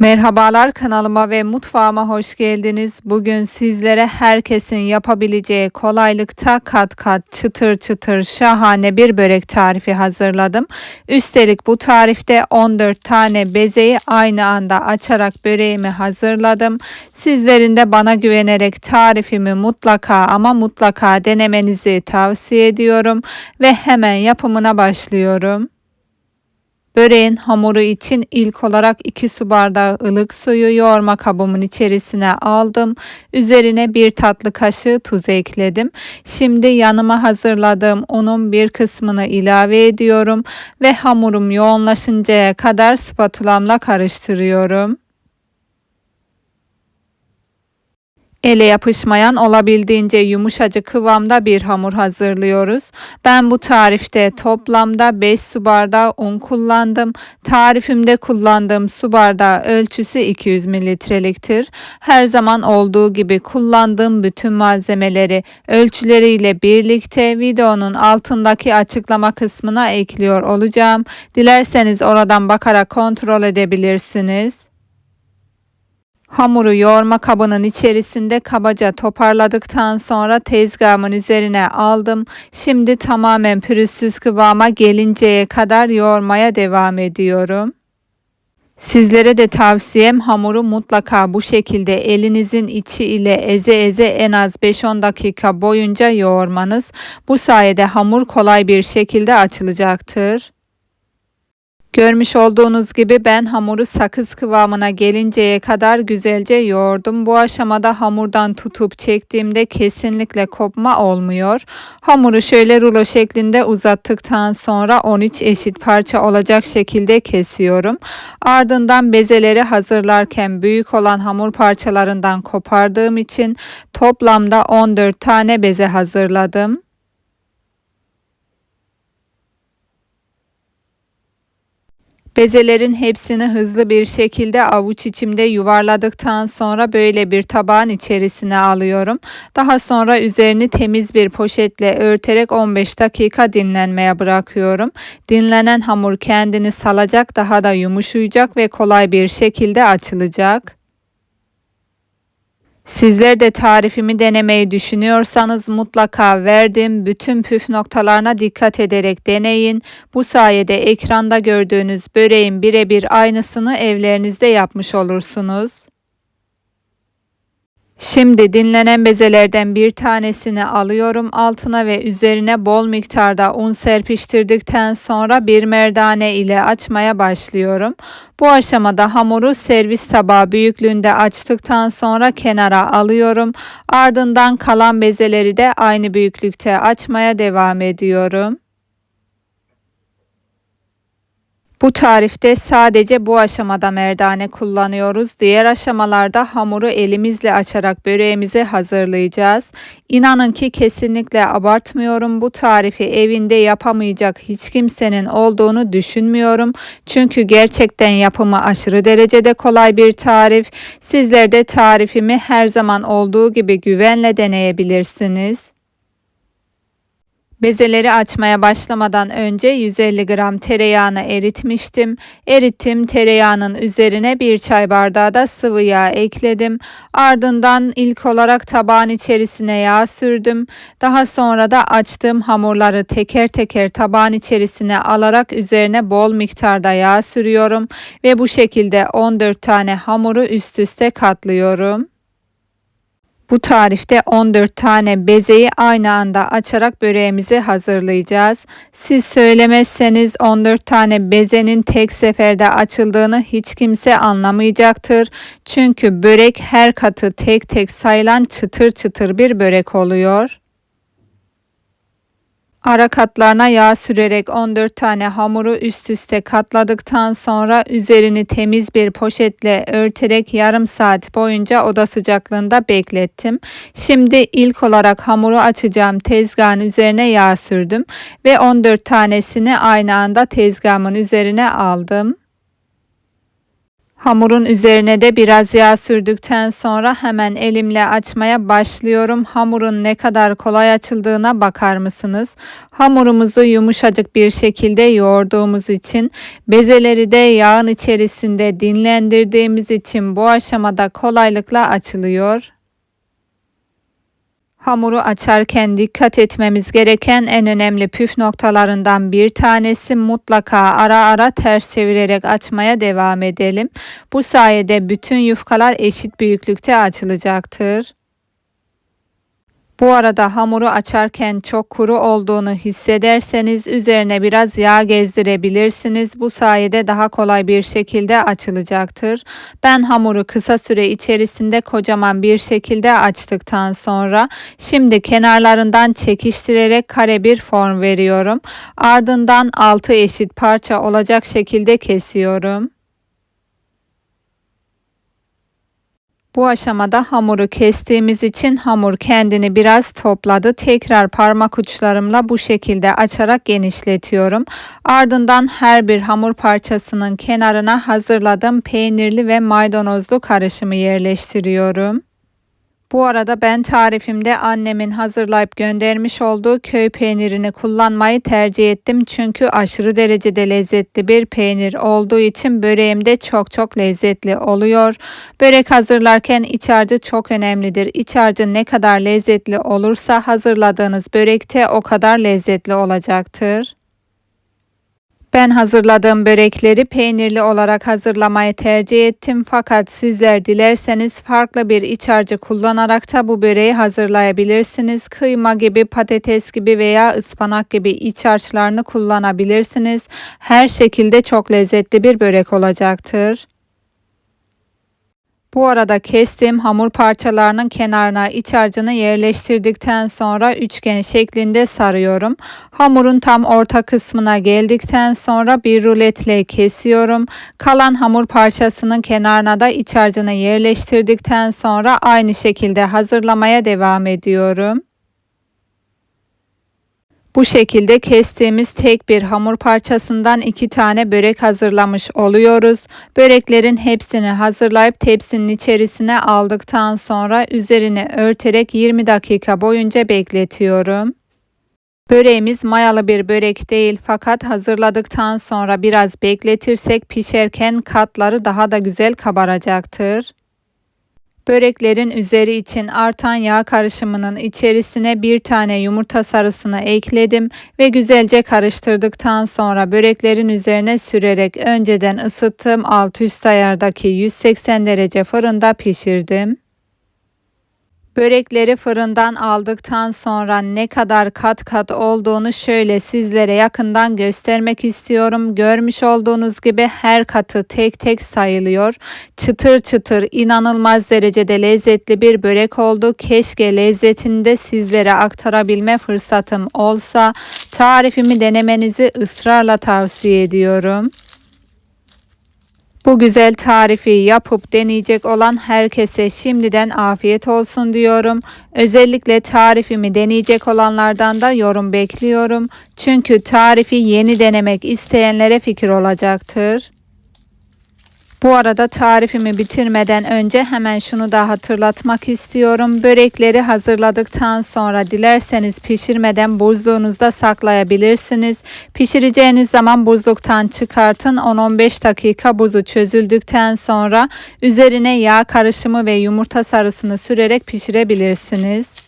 Merhabalar kanalıma ve mutfağıma hoş geldiniz. Bugün sizlere herkesin yapabileceği kolaylıkta kat kat çıtır çıtır şahane bir börek tarifi hazırladım. Üstelik bu tarifte 14 tane bezeyi aynı anda açarak böreğimi hazırladım. Sizlerin de bana güvenerek tarifimi mutlaka ama mutlaka denemenizi tavsiye ediyorum ve hemen yapımına başlıyorum. Böreğin hamuru için ilk olarak 2 su bardağı ılık suyu yoğurma kabımın içerisine aldım. Üzerine bir tatlı kaşığı tuz ekledim. Şimdi yanıma hazırladığım unun bir kısmını ilave ediyorum ve hamurum yoğunlaşıncaya kadar spatulamla karıştırıyorum. Ele yapışmayan olabildiğince yumuşacık kıvamda bir hamur hazırlıyoruz. Ben bu tarifte toplamda 5 su bardağı un kullandım. Tarifimde kullandığım su bardağı ölçüsü 200 mililitreliktir. Her zaman olduğu gibi kullandığım bütün malzemeleri ölçüleriyle birlikte videonun altındaki açıklama kısmına ekliyor olacağım. Dilerseniz oradan bakarak kontrol edebilirsiniz. Hamuru yoğurma kabının içerisinde kabaca toparladıktan sonra tezgahımın üzerine aldım. Şimdi tamamen pürüzsüz kıvama gelinceye kadar yoğurmaya devam ediyorum. Sizlere de tavsiyem hamuru mutlaka bu şekilde elinizin içi ile eze eze en az 5-10 dakika boyunca yoğurmanız. Bu sayede hamur kolay bir şekilde açılacaktır. Görmüş olduğunuz gibi ben hamuru sakız kıvamına gelinceye kadar güzelce yoğurdum. Bu aşamada hamurdan tutup çektiğimde kesinlikle kopma olmuyor. Hamuru şöyle rulo şeklinde uzattıktan sonra 13 eşit parça olacak şekilde kesiyorum. Ardından bezeleri hazırlarken büyük olan hamur parçalarından kopardığım için toplamda 14 tane beze hazırladım. Bezelerin hepsini hızlı bir şekilde avuç içimde yuvarladıktan sonra böyle bir tabağın içerisine alıyorum. Daha sonra üzerini temiz bir poşetle örterek 15 dakika dinlenmeye bırakıyorum. Dinlenen hamur kendini salacak, daha da yumuşayacak ve kolay bir şekilde açılacak. Sizler de tarifimi denemeyi düşünüyorsanız mutlaka verdiğim bütün püf noktalarına dikkat ederek deneyin. Bu sayede ekranda gördüğünüz böreğin birebir aynısını evlerinizde yapmış olursunuz. Şimdi dinlenen bezelerden bir tanesini alıyorum altına ve üzerine bol miktarda un serpiştirdikten sonra bir merdane ile açmaya başlıyorum. Bu aşamada hamuru servis tabağı büyüklüğünde açtıktan sonra kenara alıyorum. Ardından kalan bezeleri de aynı büyüklükte açmaya devam ediyorum. Bu tarifte sadece bu aşamada merdane kullanıyoruz. Diğer aşamalarda hamuru elimizle açarak böreğimizi hazırlayacağız. İnanın ki kesinlikle abartmıyorum. Bu tarifi evinde yapamayacak hiç kimsenin olduğunu düşünmüyorum. Çünkü gerçekten yapımı aşırı derecede kolay bir tarif. Sizler de tarifimi her zaman olduğu gibi güvenle deneyebilirsiniz. Bezeleri açmaya başlamadan önce 150 gram tereyağını eritmiştim. Erittim tereyağının üzerine bir çay bardağı da sıvı yağ ekledim. Ardından ilk olarak tabağın içerisine yağ sürdüm. Daha sonra da açtığım hamurları teker teker tabağın içerisine alarak üzerine bol miktarda yağ sürüyorum ve bu şekilde 14 tane hamuru üst üste katlıyorum. Bu tarifte 14 tane bezeyi aynı anda açarak böreğimizi hazırlayacağız. Siz söylemezseniz 14 tane bezenin tek seferde açıldığını hiç kimse anlamayacaktır. Çünkü börek her katı tek tek sayılan çıtır çıtır bir börek oluyor. Ara katlarına yağ sürerek 14 tane hamuru üst üste katladıktan sonra üzerini temiz bir poşetle örterek yarım saat boyunca oda sıcaklığında beklettim. Şimdi ilk olarak hamuru açacağım tezgahın üzerine yağ sürdüm ve 14 tanesini aynı anda tezgahımın üzerine aldım. Hamurun üzerine de biraz yağ sürdükten sonra hemen elimle açmaya başlıyorum. Hamurun ne kadar kolay açıldığına bakar mısınız? Hamurumuzu yumuşacık bir şekilde yoğurduğumuz için bezeleri de yağın içerisinde dinlendirdiğimiz için bu aşamada kolaylıkla açılıyor. Hamuru açarken dikkat etmemiz gereken en önemli püf noktalarından bir tanesi mutlaka ara ara ters çevirerek açmaya devam edelim. Bu sayede bütün yufkalar eşit büyüklükte açılacaktır. Bu arada hamuru açarken çok kuru olduğunu hissederseniz üzerine biraz yağ gezdirebilirsiniz. Bu sayede daha kolay bir şekilde açılacaktır. Ben hamuru kısa süre içerisinde kocaman bir şekilde açtıktan sonra şimdi kenarlarından çekiştirerek kare bir form veriyorum. Ardından 6 eşit parça olacak şekilde kesiyorum. Bu aşamada hamuru kestiğimiz için hamur kendini biraz topladı. Tekrar parmak uçlarımla bu şekilde açarak genişletiyorum. Ardından her bir hamur parçasının kenarına hazırladığım peynirli ve maydanozlu karışımı yerleştiriyorum. Bu arada ben tarifimde annemin hazırlayıp göndermiş olduğu köy peynirini kullanmayı tercih ettim. Çünkü aşırı derecede lezzetli bir peynir olduğu için böreğim de çok çok lezzetli oluyor. Börek hazırlarken iç harcı çok önemlidir. İç harcı ne kadar lezzetli olursa hazırladığınız börekte o kadar lezzetli olacaktır. Ben hazırladığım börekleri peynirli olarak hazırlamayı tercih ettim fakat sizler dilerseniz farklı bir iç harcı kullanarak da bu böreği hazırlayabilirsiniz. Kıyma gibi, patates gibi veya ıspanak gibi iç harçlarını kullanabilirsiniz. Her şekilde çok lezzetli bir börek olacaktır. Bu arada kestiğim hamur parçalarının kenarına iç harcını yerleştirdikten sonra üçgen şeklinde sarıyorum. Hamurun tam orta kısmına geldikten sonra bir ruletle kesiyorum. Kalan hamur parçasının kenarına da iç harcını yerleştirdikten sonra aynı şekilde hazırlamaya devam ediyorum. Bu şekilde kestiğimiz tek bir hamur parçasından iki tane börek hazırlamış oluyoruz. Böreklerin hepsini hazırlayıp tepsinin içerisine aldıktan sonra üzerine örterek 20 dakika boyunca bekletiyorum. Böreğimiz mayalı bir börek değil fakat hazırladıktan sonra biraz bekletirsek pişerken katları daha da güzel kabaracaktır. Böreklerin üzeri için artan yağ karışımının içerisine bir tane yumurta sarısını ekledim ve güzelce karıştırdıktan sonra böreklerin üzerine sürerek önceden ısıttığım alt üst ayardaki 180 derece fırında pişirdim. Börekleri fırından aldıktan sonra ne kadar kat kat olduğunu şöyle sizlere yakından göstermek istiyorum. Görmüş olduğunuz gibi her katı tek tek sayılıyor. Çıtır çıtır inanılmaz derecede lezzetli bir börek oldu. Keşke lezzetini de sizlere aktarabilme fırsatım olsa tarifimi denemenizi ısrarla tavsiye ediyorum. Bu güzel tarifi yapıp deneyecek olan herkese şimdiden afiyet olsun diyorum. Özellikle tarifimi deneyecek olanlardan da yorum bekliyorum. Çünkü tarifi yeni denemek isteyenlere fikir olacaktır. Bu arada tarifimi bitirmeden önce hemen şunu da hatırlatmak istiyorum. Börekleri hazırladıktan sonra dilerseniz pişirmeden buzluğunuzda saklayabilirsiniz. Pişireceğiniz zaman buzluktan çıkartın. 10-15 dakika buzu çözüldükten sonra üzerine yağ karışımı ve yumurta sarısını sürerek pişirebilirsiniz.